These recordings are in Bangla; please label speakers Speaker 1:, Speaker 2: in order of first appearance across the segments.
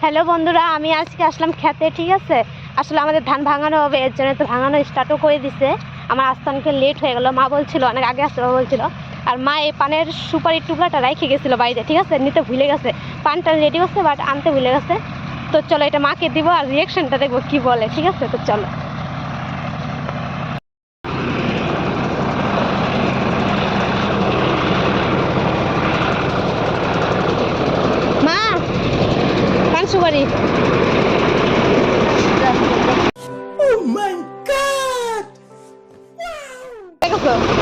Speaker 1: হ্যালো বন্ধুরা, আমি আজকে আসলাম খেতে, ঠিক আছে? আসলে আমাদের ধান ভাঙানো হবে, এর জন্য তো ভাঙানো স্টার্টও করে দিছে। আমার আসতে অনেকটা লেট হয়ে গেল, মা বলছিল, অনেক আগে আসতে বলছিল। আর মা এই পানের সুপারির টুকরাটা রেখে গেছিল বাড়িতে ঠিক আছে? নিতে ভুলে গেছে। পানটা রেডি করছে বাট আনতে ভুলে গেছে। তো চলো এটা মাকে দিব আর রিয়েকশনটা দেখব কি বলে, ঠিক আছে? তো চলো। দেখো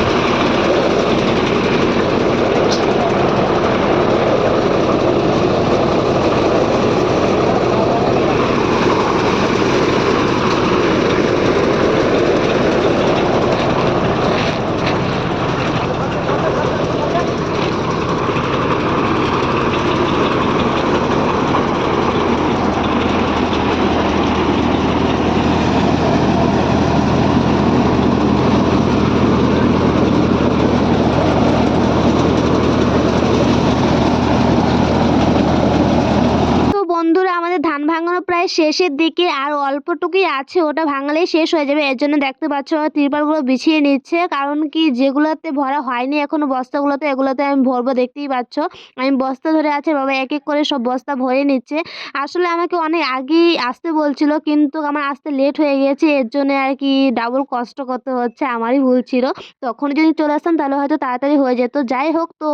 Speaker 1: তো বন্ধুরা আমাদের ধান ভাঙানো প্রায় শেষের দিকে আর অল্পটুকুই আছে, ওটা ভাঙলেই শেষ হয়ে যাবে। এর জন্য দেখতে পাচ্ছ, তিরপালগুলো বিছিয়ে নিচ্ছে, কারণ কি যেগুলোতে ভরা হয়নি এখনও, বস্তাগুলোতে, এগুলোতে আমি ভরবো, দেখতেই পাচ্ছ। আমি বস্তা ধরে আছে, বাবা এক এক করে সব বস্তা ভরে নিচ্ছে। আসলে আমাকে অনেক আগেই আসতে বলছিল, কিন্তু আমার আসতে লেট হয়ে গেছে, এর জন্য আর কি ডাবল কষ্ট করতে হচ্ছে, আমারই ভুল ছিল। তখন যদি চলে আসতাম, তাহলে হয়তো তাড়াতাড়ি হয়ে যেত। যাই হোক তো,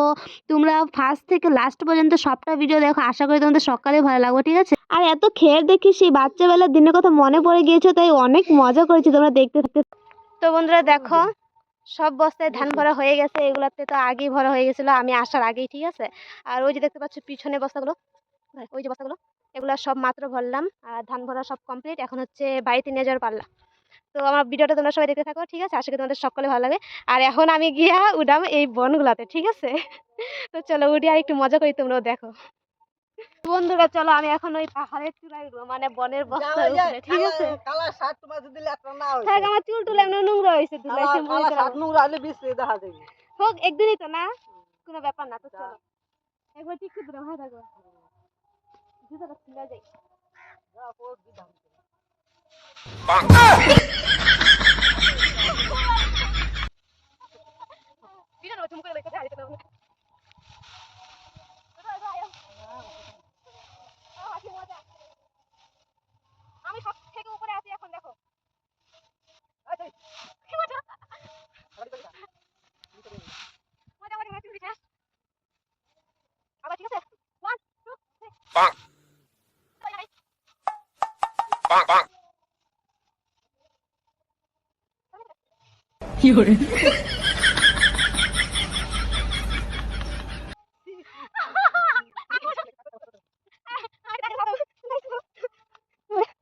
Speaker 1: তোমরা ফার্স্ট থেকে লাস্ট পর্যন্ত সবটা ভিডিও দেখো, আশা করি তোমাদের সকালে ভালো লাগবে, ঠিক আছে? আর এত খেয়ে দেখি সেই বাচ্চাবেলার দিনের কথা মনে পড়ে গিয়েছে? তাই অনেক মজা করেছি তোমরা দেখতে থাকতে তো বন্ধুরা দেখো, সব বস্তায় ধান ভরা হয়ে গেছে। এগুলাতে তো আগেই ভরা হয়ে গেছিল, আমি আসার আগেই, ঠিক আছে? আর ওই যে দেখতে পাচ্ছ পিছনে বস্তাগুলো ওই যে বস্তাগুলো, এগুলো সব মাত্র ভরলাম আর ধান ভরা সব কমপ্লিট এখন হচ্ছে বাড়িতে নিয়ে যাওয়ার পারলাম তো আমার ভিডিওটা তোমরা সবাই দেখতে থাকো, ঠিক আছে? আশা করি তোমাদের সকলে ভালো লাগে আর এখন আমি গিয়া উঠাম এই বনগুলাতে, ঠিক আছে? তো চলো উঠে আর একটু মজা করি, তোমরাও দেখো। বন্ধুরা চলো আমি এখন ওই পাহাড়ের চূড়ায় উঠবো, মানে বনের বস্তার উপরে ঠিক আছে?
Speaker 2: কালা শার্ট তোমার যদি লেখা না হয়
Speaker 1: থাক আমার চুল টুল এমনি নোংরা হয়েছে ধুলা এসে
Speaker 2: কালা
Speaker 1: দিলাম।
Speaker 2: শার্ট নোংরা হলে বিশ্রী দেখা যাবে।
Speaker 1: হোক একদিনই তো না কোনো ব্যাপার না তো চলো। একবার ঠিক করে ভালো থাকো। জুতোটা খুলে যাই। বিরাট বড় চুমুকে লেগে আছে না আমি সব থেকে উপরে আছি এখন দেখো কি মজা মজা মজা মজা মজা আবার ঠিক আছে one two three
Speaker 3: Bonk. Bonk, bonk.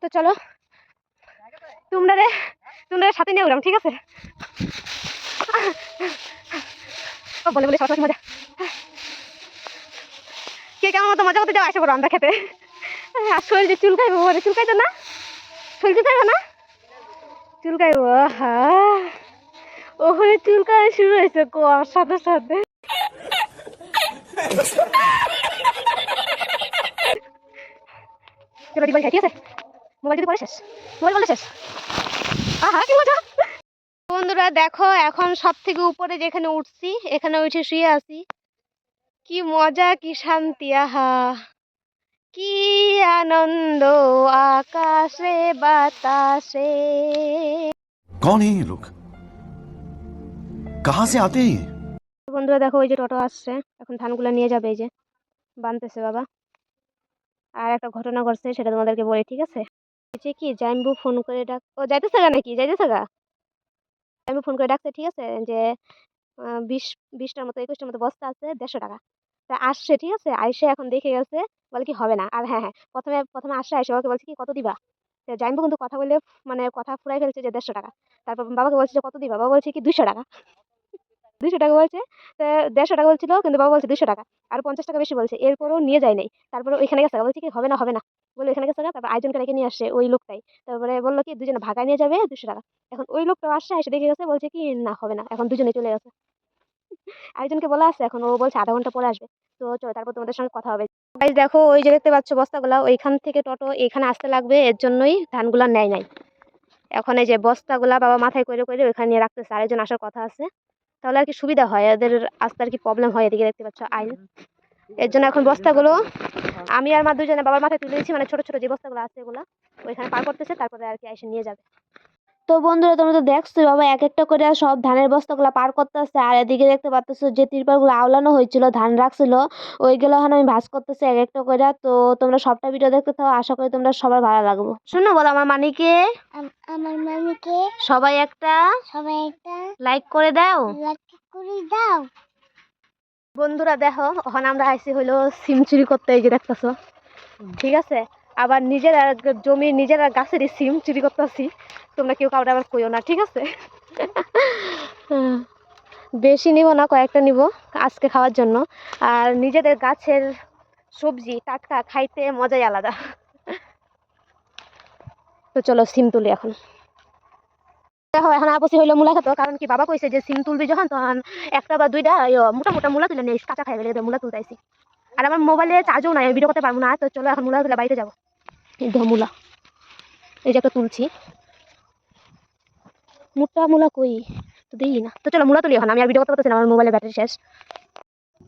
Speaker 1: তো চলো। তোমরা রে, তোমরা সাথে নিয়ে উঠলাম ঠিক আছে? বলে বলে সবাই মজা কে, কেমন মতো মজা করতে যাও, আসে পড়ো আমরা খেতে। আর শরীর যে চুলকাইবো চুলকাইতো না? শরীর চুলকাইবো না? চুলকাইবো হা ওখানে চুলকানি শুরু হয়েছে কোয়ার সাথে সাথে। বন্ধুরা, দেখো, এখন সব থেকে উপরে যেখানে উঠছি, এখানে উঠে শুয়ে আছি। কি মজা, কি শান্তি, আহা। কি আনন্দ, আকাশে বাতাসে।
Speaker 4: কন লোক? कहाँ से आते हैं ये
Speaker 1: বন্ধুরা দেখো ওই যে টোটো আসছে এখন ধানগুলো নিয়ে যাবে এই যে বানতেছে বাবা আর একটা ঘটনা ঘটছে সেটা তোমাদেরকে বলি ঠিক আছে যে কি জাইম্বু ফোন করে ডাক ও যাইতেছে গা নাকি যাইতেছে গা জাইম্বু ফোন করে ডাকছে ঠিক আছে যে আহ, বিশ বিশটার মতো একুশটার মতো বস্তা আছে দেড়শো টাকা তা আসছে ঠিক আছে আইসে এখন দেখে গেছে বলে কি হবে না আর হ্যাঁ হ্যাঁ প্রথমে প্রথমে আসছে আইসে বাবাকে বলছে কি কত দিবা তো জাইম্বু কিন্তু কথা বলে মানে কথা ফুরাই ফেলছে যে দেড়শো টাকা তারপর বাবাকে বলছে যে কত দিবা বাবা বলছে কি দুইশো টাকা দুইশো টাকা বলছে দেড়শো টাকা বলছিল, কিন্তু বাবা বলছে দুইশো টাকা। আর পঞ্চাশ টাকা বেশি বলছে, এরপরও নিয়ে যায় নাই। তারপরে ওইখানে গেছে বলছে কি হবে না হবে না। বলে এখানে গেছে তারপর আয়োজনকে রেখে নিয়ে আসছে ওই লোকটাই। তারপরে বলল কি, দুজনে ভাগায় নিয়ে যাবে দুশো টাকা। এখন ওই লোকটা আসছে, এসে দেখে গেছে, বলছে কি, না, হবে না, এখন দুজনে চলে গেছে। আরেকজনকে বলা আছে, এখন ও বলছে আধা ঘণ্টা পরে আসবে। তো চলো, তারপর তোমাদের সঙ্গে কথা হবে। গাইজ দেখো, ওই যে দেখতে পাচ্ছ বস্তাগুলা, ওইখান থেকে টোটো এখানে আসতে লাগবে, এর জন্যই ধানগুলা নেয় নাই। এখন এই যে বস্তাগুলা বাবা মাথায় করে করে ওইখানে রাখতেছে, আরেকজন আসার কথা আছে। তাহলে আর কি সুবিধা হয়। এদের আসতে আর কি প্রবলেম হয় এদিকে দেখতে পাচ্ছ আইন এর জন্য এখন বস্তাগুলো আমি আর মা দুজনে বাবার মাথায় তুলে দিচ্ছি মানে ছোট ছোট যে বস্তাগুলো আছে এগুলো ওইখানে পার করতেছে তারপরে আর কি এসে নিয়ে যাবে। তো বন্ধুরা তোমরা তো দেখছ বাবা এক একটা করে সব ধানের বস্তাগুলো পার করতেছে। আর এদিকে দেখতে পাচ্ছ যে তিরপালগুলো আওলানো হয়েছিল ধান রাখছিল। ওইগুলো এখন আমি ভাজ করতেছি এক একটা করে। তো তোমরা সবটা ভিডিও দেখতে থাকো আশা করি তোমরা সবার ভালো লাগবে। শোনো বলো আমার মানিকে?
Speaker 3: আমার মামিকে
Speaker 1: সবাই একটা
Speaker 3: সবাই একটা
Speaker 1: লাইক করে দাও।
Speaker 3: লাইক করে দাও।
Speaker 1: বন্ধুরা দেখো ওখানে আমরা আইসি হইল সিম চুরি করতে এই যে দেখতেছো। ঠিক আছে? আবার নিজের জমি, নিজের আর গাছেরই সিম চুরি করতেছি। তোমরা কেউ কাউকে আবার কইও না, ঠিক আছে? বেশি নিব না, কয়েকটা নিব আজকে খাওয়ার জন্য। আর নিজেদের গাছের সবজি, টাটকা খাইতে মজাই আলাদা। তো চলো সিম তুলি এখন। দেখো, এখন আপসি হইল মূলা খেতো কারণ কি বাবা কইছে যে সিম তুলবি যখন, তখন একটা বা দুইটা মোটা মোটা মূলা তুলে নিয়ে কাঁচা খাই গেলে মূলা তুলতেছি আর আমার মোবাইলে চার্জও নাই, আমি ভিডিও করতে পারব না, তো চলো এখন মূলা তুলে বাড়িতে যাব। এই দেখো মূলা, এই যে একটা তুলছি। মুটা মূলা কই? তো দিই না? তো চলো মূলা তুলি এখন, আমি আর ভিডিও করতে পারতেছি না, আমার মোবাইলে ব্যাটারি শেষ।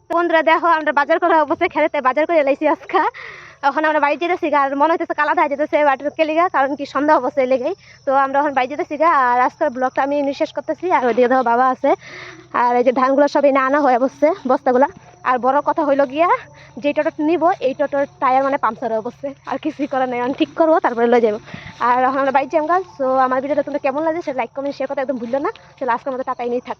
Speaker 1: বন্ধুরা, দেখো, আমরা বাজার করা অবশ্যই খেলেতে বাজার করে এলাইছি আজকা। এখন আমরা বাড়ি যেতেছি আর মনে হইতেছে কালা ধায় যেতেছে বাটের কেলিগা কারণ কি সন্ধ্যা অবশ্যই লেগেই। তো আমরা এখন বাড়ি যেতেছি গা, আর আজকের ব্লগটা আমি শেষ করতেছি, আর ওইদিকে দেখো বাবা আছে। আর এই যে ধানগুলো সব এনে আনা হয় অবশ্যই, বস্তাগুলা। আর বড় কথা হইল গিয়া, যে টোটোটা নিব, এই টোটোর টায়ার মানে পাংচার হয়ে অবশ্যই আর কিছুই করার নেই, আমি ঠিক করব, তারপরে লয়ে যাব আর এখন আমরা বাড়ি যাম গা সো আমার ভিডিওটা তোমরা কেমন লাগে সেটা লাইক কমেন্ট শেয়ার করতে একদম ভুললো না। চলো লাস্টের মতো টাকাই নিয়ে থাক।